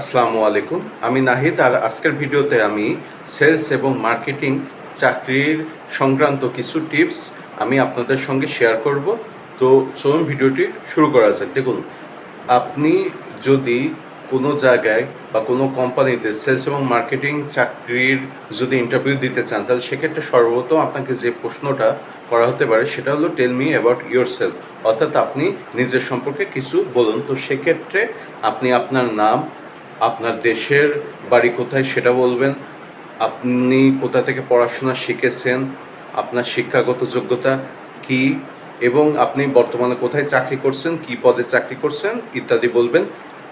আসসালামু আলাইকুম। আমি নাহিদ আর আজকের ভিডিওতে আমি সেলস এবং মার্কেটিং চাকরির সংক্রান্ত কিছু টিপস আমি আপনাদের সঙ্গে শেয়ার করব। তো চলুন ভিডিওটি শুরু করা যাক। দেখুন, আপনি যদি কোনো জায়গায় বা কোনো কোম্পানিতে সেলস এবং মার্কেটিং চাকরির যদি ইন্টারভিউ দিতে চান, তাহলে সেক্ষেত্রে সর্বপ্রথম আপনাকে যে প্রশ্নটা করা হতে পারে সেটা হলো tell me about yourself অর্থাৎ আপনি নিজের সম্পর্কে কিছু বলুন। তো সেক্ষেত্রে আপনি আপনার নাম আপনার দেশের বাড়ি কোথায় সেটা বলবেন। আপনি কোথা থেকে পড়াশোনা শিখেছেন? আপনার শিক্ষাগত যোগ্যতা কি? এবং আপনি বর্তমানে কোথায় চাকরি করছেন? কি পদে চাকরি করছেন? ইত্যাদি বলবেন।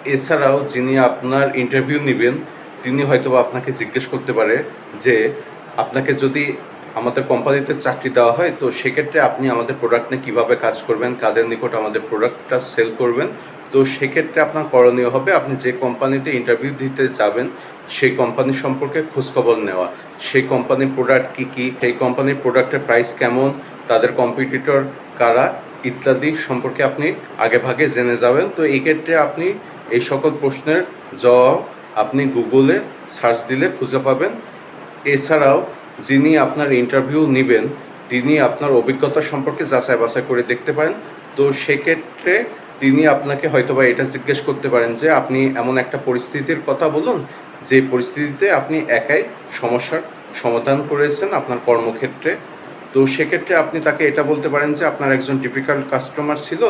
এছাড়াও যিনি আপনার ইন্টারভিউ নেবেন, তিনি হয়তো আপনাকে জিজ্ঞেস করতে পারে যে, আপনাকে যদি আমাদের কোম্পানিতে চাকরি দেওয়া হয়, তো সেক্ষেত্রে আপনি আমাদের প্রোডাক্ট নিয়ে কীভাবে কাজ করবেন? কাদের নিকট আমাদের প্রোডাক্টটা সেল করবেন? তো সেক্ষেত্রে আপনার করণীয় হবে আপনি যে কোম্পানিতে ইন্টারভিউ দিতে যাবেন, সেই কোম্পানি সম্পর্কে খোঁজখবর নেওয়া। সেই কোম্পানির প্রোডাক্ট কী কী, সেই কোম্পানির প্রোডাক্টের প্রাইস কেমন, তাদের কম্পিটিটর কারা, ইত্যাদি সম্পর্কে আপনি আগে ভাগে জেনে যাবেন। তো এই ক্ষেত্রে আপনি এই সকল প্রশ্নের জবাব আপনি গুগলে সার্চ দিলে খুঁজে পাবেন। এছাড়াও যিনি আপনার ইন্টারভিউ নেবেন, তিনি আপনার অভিজ্ঞতা সম্পর্কে যাচাই বাছাই করে দেখতে পারেন। তো সেক্ষেত্রে তিনি আপনাকে হয়তোবা এটা জিজ্ঞেস করতে পারেন যে, আপনি এমন একটা পরিস্থিতির কথা বলুন, যে পরিস্থিতিতে আপনি একাই সমস্যার সমাধান করেছেন আপনার কর্মক্ষেত্রে। তো সেক্ষেত্রে আপনি তাকে এটা বলতে পারেন যে, আপনার একজন ডিফিকাল্ট কাস্টমার ছিল,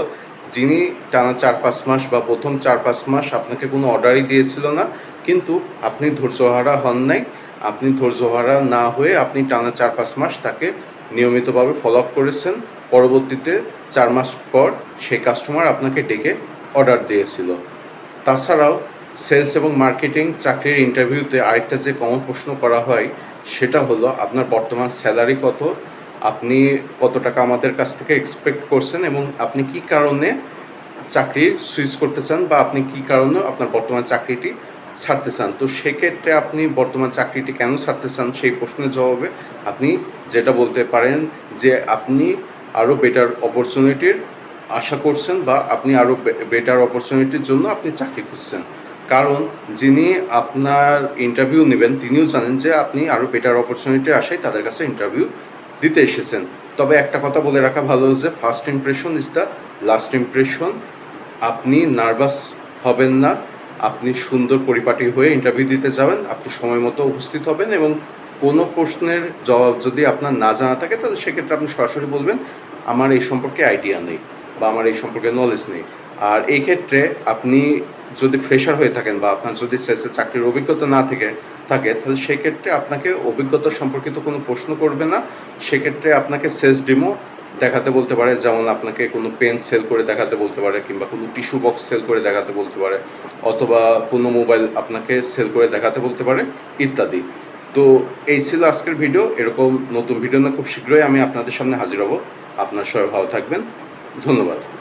যিনি টানা চার পাঁচ মাস বা প্রথম চার পাঁচ মাস আপনাকে কোনো অর্ডারই দিয়েছিল না, কিন্তু আপনি ধৈর্যহারা হন নাই। আপনি ধৈর্যহারা না হয়ে আপনি টানা চার পাঁচ মাস তাকে নিয়মিতভাবে ফলো আপ করেছেন। পরবর্তীতে চার মাস পর সেই কাস্টমার আপনাকে ডেকে অর্ডার দিয়েছিল। তাছাড়াও সেলস এবং মার্কেটিং চাকরির ইন্টারভিউতে আরেকটা যে কমন প্রশ্ন করা হয়, সেটা হলো আপনার বর্তমান স্যালারি কত? আপনি কত টাকা আমাদের কাছ থেকে এক্সপেক্ট করছেন এবং আপনি কি কারণে চাকরি সুইচ করতে চান বা আপনি কি কারণে আপনার বর্তমান চাকরিটি ছাড়তে চান। তো সেক্ষেত্রে আপনি বর্তমান চাকরিটি কেন ছাড়তে চান সেই প্রশ্নের জবাবে আপনি যেটা বলতে পারেন যে আপনি আরও বেটার অপরচুনিটির আশা করছেন বা আপনি আরও বেটার অপরচুনিটির জন্য আপনি চাকরি খুঁজছেন। কারণ যিনি আপনার ইন্টারভিউ নেবেন, তিনিও জানেন যে আপনি আরও বেটার অপরচুনিটির আশায় তাদের কাছে ইন্টারভিউ দিতে এসেছেন। তবে একটা কথা বলে রাখা ভালো যে first impression is the last impression আপনি নার্ভাস হবেন না। আপনি সুন্দর পরিপাটি হয়ে ইন্টারভিউ দিতে যাবেন, আপনি সময় মতো উপস্থিত হবেন এবং কোনো প্রশ্নের জবাব যদি আপনার না জানা থাকে, তাহলে সেক্ষেত্রে আপনি সরাসরি বলবেন, আমার এই সম্পর্কে আইডিয়া নেই বা আমার এই সম্পর্কে নলেজ নেই। আর এই ক্ষেত্রে আপনি যদি ফ্রেশার হয়ে থাকেন বা আপনার যদি শেষে চাকরির অভিজ্ঞতা না থেকে থাকে, তাহলে সেক্ষেত্রে আপনাকে অভিজ্ঞতা সম্পর্কিত কোনো প্রশ্ন করবে না। সেক্ষেত্রে আপনাকে সেলস ডিমো দেখাতে বলতে পারে, যেমন আপনাকে কোনো পেন সেল করে দেখাতে বলতে পারে কিংবা কোনো টিস্যু বক্স সেল করে দেখাতে বলতে পারে। অথবা কোনো মোবাইল আপনাকে সেল করে দেখাতে বলতে পারে, ইত্যাদি। তো এই ছিল আজকের ভিডিও। এরকম নতুন ভিডিও না, খুব শীঘ্রই আমি আপনাদের সামনে হাজির হব। আপনার সবাই ভালো থাকবেন। ধন্যবাদ।